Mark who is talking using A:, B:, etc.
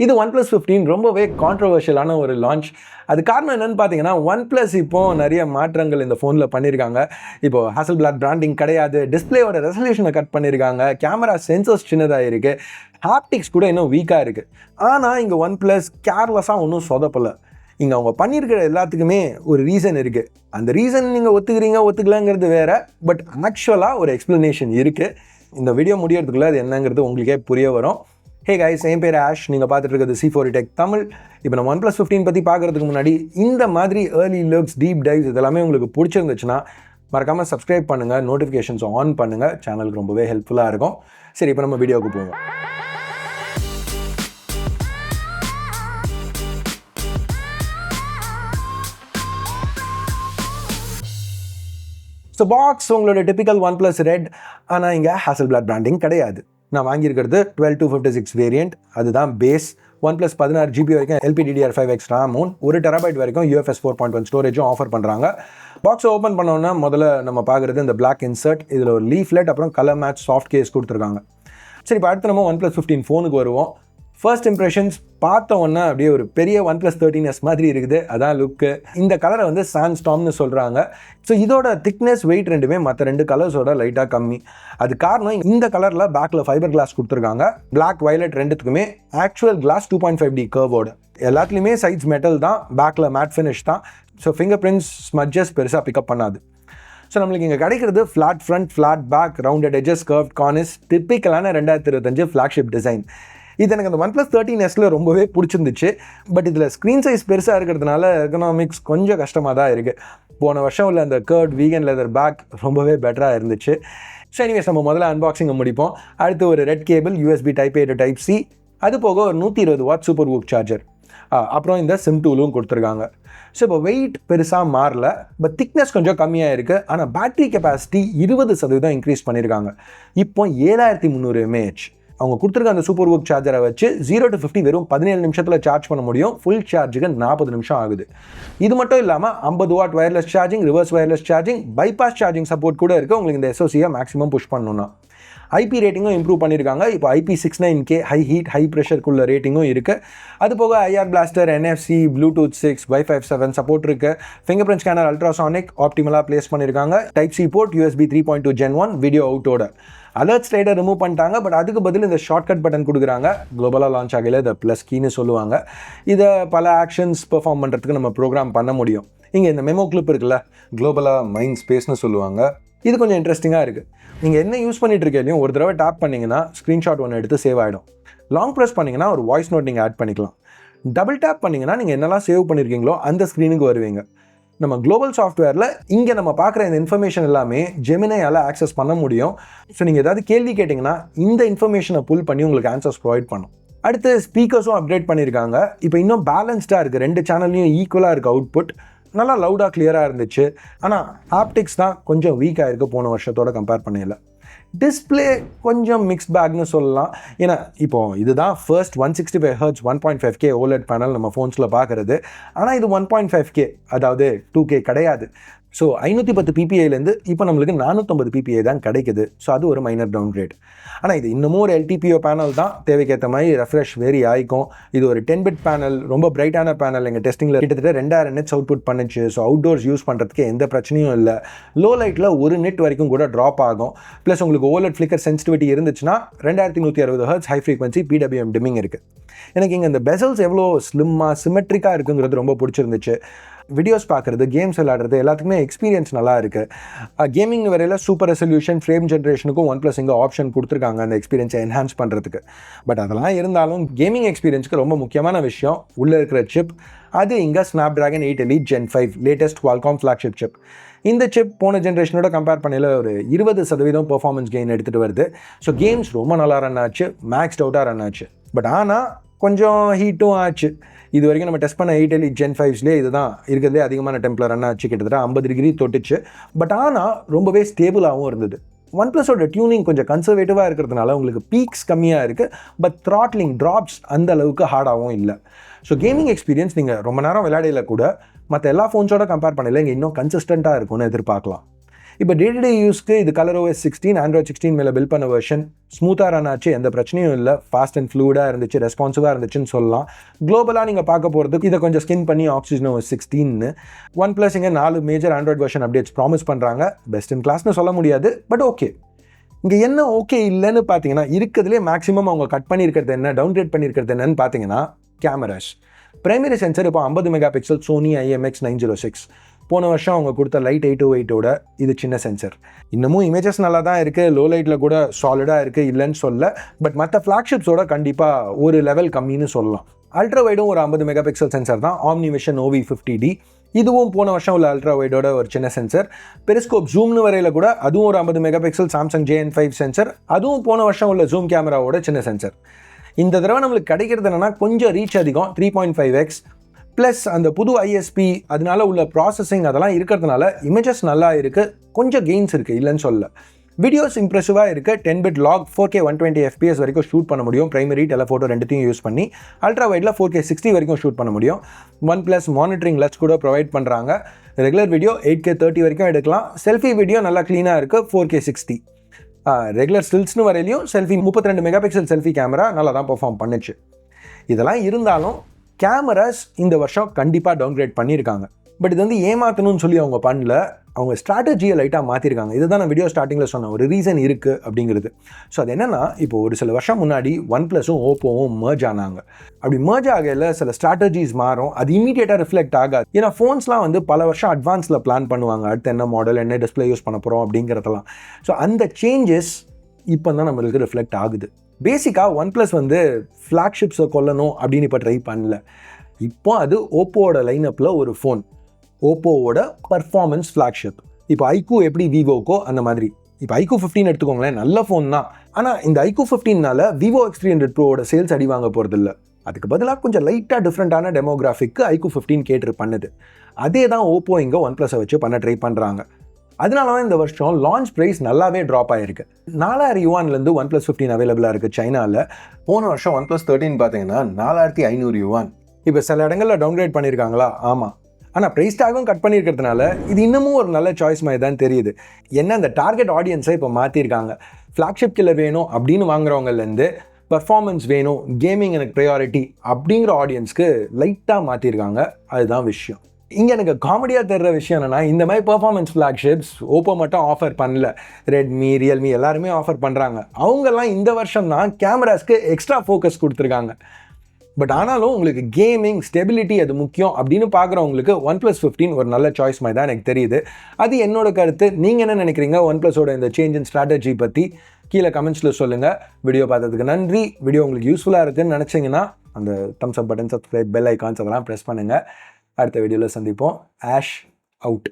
A: இது one plus fifteen ரொம்பவே கான்ட்ரவர்ஷியலான ஒரு லான்ச் அது காரணம் என்னென்னு பார்த்தீங்கன்னா ஒன் ப்ளஸ் இப்போது நிறைய மாற்றங்கள் இந்த ஃபோனில் பண்ணியிருக்காங்க இப்போ ஹாசல் பிளாக் பிராண்டிங் கிடையாது டிஸ்பிளேயோட ரெசல்யூஷனை கட் பண்ணியிருக்காங்க கேமரா சென்சர்ஸ் சின்னதாக இருக்குது ஹாப்டிக்ஸ் கூட இன்னும் வீக்காக இருக்குது ஆனால் இங்கே ஒன் ப்ளஸ் கேர்லெஸ்ஸாக ஒன்றும் சொதப்பலை. இங்கே அவங்க பண்ணியிருக்கிற எல்லாத்துக்குமே ஒரு ரீசன் இருக்குது அந்த ரீசன் நீங்கள் ஒத்துக்கிறீங்க ஒத்துக்கலங்கிறது வேறு பட் ஆக்சுவலாக ஒரு எக்ஸ்ப்ளனேஷன் இருக்குது இந்த வீடியோ முடியறதுக்குள்ளே அது என்னங்கிறது உங்களுக்கே புரிய வரும். ஹே கைஸ் என் பேர் ஆஷ் நீங்கள் பார்த்துட்டு இருக்கிறது சி ஃபோர் டெக் தமிழ். இப்போ நம்ம ஒன் ப்ளஸ் ஃபிஃப்டீன் பற்றி பார்க்குறதுக்கு முன்னாடி இந்த மாதிரி ஏர்லி லுக்ஸ் டீப் டைவ்ஸ் இதெல்லாமே உங்களுக்கு பிடிச்சிருந்துச்சுன்னா மறக்காமல் சப்ஸ்கிரைப் பண்ணுங்கள் நோட்டிஃபிகேஷன்ஸ் ஆன் பண்ணுங்கள் சேனலுக்கு ரொம்பவே ஹெல்ப்ஃபுல்லாக இருக்கும். சரி இப்போ நம்ம வீடியோவுக்கு போவோம். ஸோ பாக்ஸ் உங்களோட டிபிக்கல் ஒன் ப்ளஸ் ரெட் ஆனால் இங்கே ஹாசல் பிளாட் பிராண்டிங் கிடையாது. நான் வாங்கியிருக்கிறது twelve two fifty six variant அதுதான் பேஸ் ஒன் ப்ளஸ் பதினாறு ஜிபி வரைக்கும் எல்பிடிடிஆர் ஃபைவ் எக்ஸ் ராமும் ஒரு டெராபைட் வரைக்கும் யூஎஃப்எஸ் ஃபோர் பாயிண்ட் ஒன் ஸ்டோரேஜும் ஆஃபர் பண்ணுறாங்க பாக்ஸை ஓப்பன் பண்ணோன்னா முதல்ல நம்ம பார்க்குறது இந்த பிளாக் இன்சர்ட் இதில் ஒரு லீஃப்லெட் அப்புறம் கலர் மேட்ச் சாஃப்ட் கேஸ் கொடுத்துருக்காங்க. சரி இப்போ அடுத்து நம்ம ஒன் ப்ளஸ் ஃபிஃப்டீன் ஃபோனுக்கு வருவோம். ஃபர்ஸ்ட் இம்ப்ரெஷன்ஸ் பார்த்தோன்னா அப்படியே ஒரு பெரிய ஒன் ப்ளஸ் தேர்ட்டின் எஸ் மாதிரி இருக்குது. அதான் லுக்கு இந்த கலரை வந்து சான்ஸ்டாம்னு சொல்கிறாங்க ஸோ இதோட திக்னஸ் வெயிட் ரெண்டுமே மற்ற ரெண்டு கலர்ஸோட லைட்டாக கம்மி. அது காரணம் இந்த கலரில் பேக்கில் ஃபைபர் கிளாஸ் கொடுத்துருக்காங்க. பிளாக் வயலட் ரெண்டுத்துக்குமே actual glass two point five D கர்வோடு எல்லாத்துலேயுமே சைட்ஸ் மெட்டல் தான் பேக்கில் மேட் ஃபினிஷ் தான். ஸோ ஃபிங்கர் பிரிண்ட்ஸ் ஸ்மட்ஜஸ் பெருசாக பிக்கப் பண்ணாது. ஸோ நம்மளுக்கு இங்கே கிடைக்கிறது flat front flat back rounded edges curve corners டிப்பிக்கலான ரெண்டாயிரத்தி இருபத்தஞ்சு ஃப்ளாக்ஷிப் டிசைன் இது எனக்கு அந்த ஒன் ப்ளஸ் தேர்ட்டின் எஸ்ல ரொம்பவே பிடிச்சிருந்துச்சு. பட் இதில் ஸ்க்ரீன் சைஸ் பெருசாக இருக்கிறதுனால எக்கனாமிக்ஸ் கொஞ்சம் கஷ்டமாக தான் இருக்குது போன வருஷம் உள்ள அந்த கேர்ட் வீகன் லெதர் பேக் ரொம்பவே பெட்டராக இருந்துச்சு. ஸோ எனிவேஸ் நம்ம முதல்ல அன்பாக்சிங்கை முடிப்போம். அடுத்து ஒரு red cable USB type A type C அது போக ஒரு நூற்றி இருபது வாட் சூப்பர் ஊக் சார்ஜர் அப்புறம் இந்த சிம் டூலும் கொடுத்துருக்காங்க. ஸோ இப்போ வெயிட் பெருசாக மாறல பட் திக்னஸ் கொஞ்சம் கம்மியாக இருக்குது ஆனால் பேட்டரி கெப்பாசிட்டி இருபது சதவீதம் இன்க்ரீஸ் பண்ணியிருக்காங்க இப்போ ஏழாயிரத்தி முந்நூறு எம்ஏஹெச் அவங்க கொடுத்துருக்க அந்த சூப்பர் ஒர்க் சார்ஜரை வச்சு ஜீரோ டு ஃபிஃப்டி வெறும் பதினேழு நிமிஷத்தில் சார்ஜ் பண்ண முடியும். ஃபுல் சார்ஜுக்கு நாற்பது நிமிஷம் ஆகுது. இது மட்டும் இல்லாமல் ஐம்பது watt wireless charging reverse wireless charging bypass charging support கூட இருக்குது உங்களுக்கு இந்த எஸ்ஓசியை மேக்ஸிமம் புஷ் பண்ணணும்னா. ஐபி ரேட்டிங்கும் இம்ப்ரூவ் பண்ணியிருக்காங்க இப்போ IP six nine K high heat high ப்ரெஷருக்குள்ள ரேட்டிங்கும் இருக்குது அது போக IR blaster NFC Bluetooth six wifi seven support இருக்குது ஃபிங்கர் பிரிண்ட் ஸ்கேனர் அல்ட்ராசானிக் ஆப்டிமலாக பிளேஸ் பண்ணியிருக்காங்க type C port USB three point two gen one video அவுட்டோட alert slider remove பண்ணிட்டாங்க. But அதுக்கு பதில் இந்த ஷார்ட்கட் பட்டன் கொடுக்குறாங்க. குளோபலாக லான்ச் ஆகல. இதை ப்ளஸ் கீன்னு சொல்லுவாங்க. இதை பல ஆக்ஷன்ஸ் பெர்ஃபார்ம் பண்ணுறதுக்கு நம்ம ப்ரோக்ராம் பண்ண முடியும். இங்கே இந்த மெமோ கிளிப் இருக்குல்ல. குளோபலாக மைண்ட் ஸ்பேஸ்னு சொல்லுவாங்க. இது கொஞ்சம் இன்ட்ரெஸ்டிங்காக இருக்குது நீங்கள் என்ன யூஸ் பண்ணிட்டு இருக்கீங்க ஒரு தடவை டேப் பண்ணிங்கன்னா ஸ்க்ரீன்ஷாட் ஒன்று எடுத்து சேவ் ஆகிடும் லாங் ப்ரெஸ் பண்ணிங்கன்னா ஒரு வாய்ஸ் நோட் நீங்கள் ஆட் பண்ணிக்கலாம். டபுள் டேப் பண்ணிங்கன்னா நீங்கள் என்னெல்லாம் சேவ் பண்ணியிருக்கீங்களோ அந்த ஸ்க்ரீனுக்கு வருவீங்க. நம்ம குளோபல் சாஃப்ட்வேரில் இங்கே நம்ம பார்க்குற இந்த இன்ஃபர்மேஷன் எல்லாமே ஜெமினையால் ஆக்சஸ் பண்ண முடியும். ஸோ நீங்கள் ஏதாவது கேள்வி கேட்டிங்கன்னா இந்த இன்ஃபர்மேஷனை புல் பண்ணி உங்களுக்கு ஆன்சர்ஸ் ப்ரொவைட் பண்ணும். அடுத்து ஸ்பீக்கர்ஸும் அப்டேட் பண்ணியிருக்காங்க இப்போ இன்னும் பேலன்ஸ்டாக இருக்குது ரெண்டு சேனல்லையும் ஈக்குவலாக இருக்குது அவுட்புட் நல்லா லவுடாக கிளியராக இருந்துச்சு. ஆனால் ஆப்டிக்ஸ் தான் கொஞ்சம் வீக்காக இருக்குது போன வருஷத்தோட கம்பேர் பண்ணல டிஸ்பிளே கொஞ்சம் மிக்ஸ் பேக்னு சொல்லலாம். ஏன்னா இப்போது இதுதான் first one sixty five hertz one point five K OLED panel நம்ம ஃபோன்ஸில் பார்க்குறது ஆனால் இது ஒன் பாயிண்ட் ஃபைவ் கே அதாவது டூ கே கிடையாது. ஸோ ஐநூற்றி பத்து பிபிஐலேருந்து இப்போ நம்மளுக்கு நானூற்றம்பது பிபிஐ தான் கிடைக்குது. ஸோ அது ஒரு மைனர் டவுன் கிரேட் ஆனால் இது இன்னமும் ஒரு எல்டிபிஓ பேனல் தான். தேவைக்கேற்ற மாதிரி ரெஃப்ரெஷ் வேரி ஆகிக்கும் இது ஒரு டென் பிட் பேனல் ரொம்ப பிரைட்டான பேனல் எங்கள் டெஸ்டிங்கில் கிட்டத்தட்ட ரெண்டாயிரம் நெட்ஸ் அவுட்புட் பண்ணுச்சு. ஸோ அவுட்டோர்ஸ் யூஸ் பண்ணுறதுக்கு எந்த பிரச்சனையும் இல்லை. லோ லைட்டில் ஒரு நெட் வரைக்கும் கூட ட்ராப் ஆகும். ப்ளஸ் உங்களுக்கு ஓலட் ஃப்ளிக்கர் சென்சிட்டிவிட்டி இருந்துச்சுன்னா ரெண்டாயிரத்தி நூற்றி அறுபது hertz high frequency PWM dimming இருக்குது எனக்கு இங்கே இந்த பெசல்ஸ் எவ்வளோ ஸ்லிம்மாக சிமெட்ரிக்காக இருக்குங்கிறது ரொம்ப பிடிச்சிருந்துச்சு. வீடியோஸ் பார்க்குறது கேம்ஸ் விளாடுறது எல்லாத்துக்குமே எக்ஸ்பீரியன்ஸ் நல்லா இருக்குது கேமிங் வரையில் சூப்பர் ரெசல்யூஷன் ஃப்ரேம் ஜென்ரேஷனுக்கும் ஒன் ப்ளஸ் இங்கே ஆப்ஷன் கொடுத்துருக்காங்க அந்த எக்ஸ்பீரியன்ஸை என்ஹான்ஸ் பண்ணுறதுக்கு பட் அதெல்லாம் இருந்தாலும் கேமிங் எக்ஸ்பீரியன்ஸ்க்கு ரொம்ப முக்கியமான விஷயம். உள்ளே இருக்கிற சிப் அது இங்கே Snapdragon eight elite gen five latest Qualcomm flagship chip இந்த சிப் போன ஜென்ரேஷனோட கம்பேர் பண்ணல ஒரு இருபது சதவீதம் பெர்ஃபார்மன்ஸ் கெயின் எடுத்துகிட்டு வருது. ஸோ கேம்ஸ் ரொம்ப நல்லா ரன் ஆச்சு. மேக்ஸ்ட் அவுட்டாக ரன் ஆச்சு. பட் ஆனால் கொஞ்சம் ஹீட்டும் ஆச்சு. இது வரைக்கும் நம்ம டெஸ்ட் பண்ண எயிட் எலி ஜென் ஃபைவ்ஸ்லேயே இதுதான் இருக்கிறதுலே அதிகமான டெம்பரர் ரன் ஆச்சு. கிட்டத்தட்ட ஐம்பது டிகிரி தொட்டுச்சு. பட் ஆனால் ரொம்பவே ஸ்டேபிளாகவும் இருந்தது. ஒன் ப்ளஸோட டியூனிங் கொஞ்சம் கன்சர்வேட்டிவாக இருக்கிறதுனால உங்களுக்கு பீக்ஸ் கம்மியாக இருக்குது பட் த்ராட்லிங் ட்ராப்ஸ் அந்த அளவுக்கு ஹார்டாகவும் இல்லை. ஸோ கேமிங் எக்ஸ்பீரியன்ஸ் நீங்கள் ரொம்ப நேரம் விளையாடையில் கூட மற்ற எல்லா ஃபோன்ஸோட கம்பேர் பண்ணல இங்கே இன்னும் கன்சிஸ்டண்ட்டாக இருக்கும்னு எதிர்பார்க்கலாம். இப்போ டே டு டே யூஸ்க்கு இது Color OS sixteen Android sixteen மேலே பில் பண்ண வெர்ஷன் ஸ்மூத்தாக ரன் ஆச்சு எந்த பிரச்சனையும் இல்லை. ஃபாஸ்ட் அண்ட் ஃப்ளூடாக இருந்துச்சு ரெஸ்பான்சிவாக இருந்துச்சுன்னு சொல்லலாம். குளோபலாக நீங்கள் பார்க்க போகிறது இதை கொஞ்சம் ஸ்கின் பண்ணி ஆக்சிஜன் ஓஎஸ் சிக்ஸ்டீன்னு ஒன் ப்ளஸ் இங்கே நாலு major Android version updates promise பண்ணுறாங்க பெஸ்ட் இன் கிளாஸ்னு சொல்ல முடியாது பட் ஓகே இங்கே என்ன ஓகே இல்லைன்னு பார்த்தீங்கன்னா இருக்கிறதுலே மேக்ஸிமம் அவங்க கட் பண்ணியிருக்கிறது என்ன டவுன்கிரேட் பண்ணியிருக்கிறது என்னன்னு பார்த்தீங்கன்னா கேமராஸ் பிரைமரி சென்சர் இப்போ ஐம்பது megapixel Sony IMX nine zero six போன வருஷம் அவங்க கொடுத்த லைட் எயிட் டூ எயிட்டோட இது சின்ன சென்சர் இன்னமும் இமேஜஸ் நல்லா தான் இருக்குது லோ லைட்டில் கூட சாலிடாக இருக்குது இல்லைன்னு சொல்ல பட் மற்ற ஃப்ளாக்ஷிப்ஸோட கண்டிப்பாக ஒரு லெவல் கம்மின்னு சொல்லலாம். அல்ட்ரா வைடும் ஒரு ஐம்பது மெகா பிக்சல் சென்சர் தான். OmniVision OV fifty D இதுவும் போன வருஷம் உள்ள அல்ட்ரா வைடோட ஒரு சின்ன சென்சர் பெரிஸ்கோப் ஜூம்னு வரையில் கூட அதுவும் ஒரு ஐம்பது megapixel Samsung JN five sensor அதுவும் போன வருஷம் உள்ள ஜூம் கேமராவோட சின்ன சென்சர் இந்த தடவை நம்மளுக்கு கிடைக்கிறது என்னன்னா கொஞ்சம் ரீச் அதிகம் three point five X plus அந்த புது ஐஎஸ்பி அதனால உள்ள ப்ராசஸிங் அதெல்லாம் இருக்கிறதுனால இமேஜஸ் நல்லா இருக்குது கொஞ்சம் கெயின்ஸ் இருக்குது இல்லைன்னு சொல்ல வீடியோஸ் இம்ப்ரெசிவாக இருக்குது ten bit log four K one twenty FPS வரைக்கும் ஷூட் பண்ண முடியும். பிரைமரி டெலஃபோட்டோ ரெண்டுத்தையும் யூஸ் பண்ணி அல்ட்ரா வைடில் ஃபோர் கே சிக்ஸ்டி வரைக்கும் ஷூட் பண்ண முடியும். ஒன் ப்ளஸ் மானிட்டரிங் லட்ஸ் கூட ப்ரொவைட் பண்ணுறாங்க regular video eight K thirty வரைக்கும் எடுக்கலாம். செல்ஃபி வீடியோ நல்லா க்ளீனாக இருக்குது ஃபோர் கே சிக்ஸ்டி ரெகுலர் ஸ்டில்ஸ்னு வரையிலையும் செல்ஃபி முப்பத்தி ரெண்டு மெகா பிக்சல் செல்ஃபி கேமரா நல்லா தான் பர்ஃபார்ம் பண்ணுச்சு. இதெல்லாம் இருந்தாலும் கேமராஸ் இந்த வருஷம் கண்டிப்பாக டவுன்கிரேட் பண்ணியிருக்காங்க. பட் இது வந்து ஏமாற்றணும்னு சொல்லி அவங்க பண்ணல. அவங்க ஸ்ட்ராட்டஜியை லைட்டாக மாற்றிருக்காங்க இதுதான் நான் வீடியோ ஸ்டார்டிங்கில் சொன்னேன். ஒரு ரீசன் இருக்குது அப்படிங்கிறது. ஸோ அது என்னென்னா இப்போ ஒரு சில வருஷம் முன்னாடி ஒன் ப்ளஸும் ஓப்போவும் merge ஆனாங்க. அப்படி merge ஆகையில் சில ஸ்ட்ராட்டஜிஸ் மாறும். அது இமீடியட்டாக ரிஃப்ளெக்ட் ஆகாது. ஏன்னா ஃபோன்ஸ்லாம் வந்து பல வருஷம் அட்வான்ஸில் பிளான் பண்ணுவாங்க. அடுத்து என்ன மாடல் என்ன டிஸ்பிளே யூஸ் பண்ண போகிறோம் அப்படிங்கிறதெல்லாம். ஸோ அந்த சேஞ்சஸ் இப்போ தான் நம்மளுக்கு ரிஃப்ளெக்ட் ஆகுது. பேசிக்காக ஒன் ப்ளஸ் வந்து ஃப்ளாக்ஷிப்ஸை கொல்லணும் அப்படின்னு இப்போ ட்ரை பண்ணல. இப்போ அது ஓப்போவோட லைனப்பில் ஒரு ஃபோன் ஓப்போவோட பர்ஃபார்மன்ஸ் ஃப்ளாக்ஷிப் இப்போ ஐக்கூ எப்படி விவோக்கோ அந்த மாதிரி. இப்போ ஐக்கூ ஃபிஃப்டின் எடுத்துக்கோங்களேன் நல்ல ஃபோன் தான். ஆனால் இந்த ஐக்கூ ஃபிஃப்டின்னால விவோ எக்ஸ் த்ரீ ஹண்ட்ரட் ப்ரோவோட சேல்ஸ் அடி வாங்க போகிறதில்ல அதுக்கு பதிலாக கொஞ்சம் லைட்டாக டிஃப்ரெண்ட்டான டெமோகிராஃபிக்கு ஐக்கூ ஃபிஃப்டீன் கேட்டு பண்ணுது. அதே தான் ஓப்போ இங்கே ஒன் ப்ளஸை வச்சு பண்ண ட்ரை பண்ணுறாங்க அதனால தான் இந்த வருஷம் லான்ச் ப்ரைஸ் நல்லாவே ட்ராப் ஆகிருக்கு நாலாயிரம் யுவான்லேருந்து ஒன் ப்ளஸ் ஃபிஃப்டின் அவைலபிளாக இருக்குது சைனாவில் போன வருஷம் ஒன் ப்ளஸ் தேர்ட்டின் பார்த்தீங்கன்னா நாலாயிரத்தி ஐநூறு யுவான் இப்போ சில இடங்களில் டவுன்கிரேட் பண்ணியிருக்காங்களா ஆமாம் ஆனால் ப்ரைஸ் டாகும் கட் பண்ணியிருக்கிறதுனால இது இன்னமும் ஒரு நல்ல சாய்ஸ் மாதிரி தான் தெரியுது. என்ன அந்த டார்கெட் ஆடியன்ஸை இப்போ மாற்றிருக்காங்க ஃப்ளாக்ஷிப் கில்லர் வேணும் அப்படின்னு வாங்குறவங்கலேருந்து பர்ஃபார்மன்ஸ் வேணும் கேமிங் எனக்கு ப்ரையாரிட்டி அப்படிங்கிற ஆடியன்ஸ்க்கு லைட்டாக மாற்றிருக்காங்க அதுதான் விஷயம். இங்கே எனக்கு காமெடியாக தெரிற விஷயம் என்னென்னா இந்த மாதிரி பெர்ஃபார்மன்ஸ் ஃப்ளாக்ஷிப்ஸ் ஓப்போ மட்டும் ஆஃபர் பண்ணல. ரெட்மி ரியல்மி எல்லாருமே ஆஃபர் பண்ணுறாங்க அவங்கெல்லாம் இந்த வருஷம் தான் கேமராஸ்க்கு எக்ஸ்ட்ரா ஃபோக்கஸ் கொடுத்துருக்காங்க. பட் ஆனாலும் உங்களுக்கு கேமிங் ஸ்டெபிலிட்டி அது முக்கியம் அப்படின்னு பார்க்குறவங்களுக்கு ஒன் ப்ளஸ் ஃபிஃப்டீன் ஒரு நல்ல சாய்ஸ் மாதிரி தான் எனக்கு தெரியுது. அது என்னோட கருத்து. நீங்கள் என்ன நினைக்கிறீங்க? ஒன் ப்ளஸோட இந்த சேஞ்ச் இன் ஸ்ட்ராட்டஜி பற்றி கீழே கமெண்ட்ஸில் சொல்லுங்கள் வீடியோ பார்த்ததுக்கு நன்றி. வீடியோ உங்களுக்கு யூஸ்ஃபுல்லாக இருக்குதுன்னு நினச்சிங்கன்னா அந்த thumbs up button subscribe bell icons அதெல்லாம் ப்ரெஸ் பண்ணுங்கள் அடுத்த வீடியோவில் சந்திப்போம். Ash out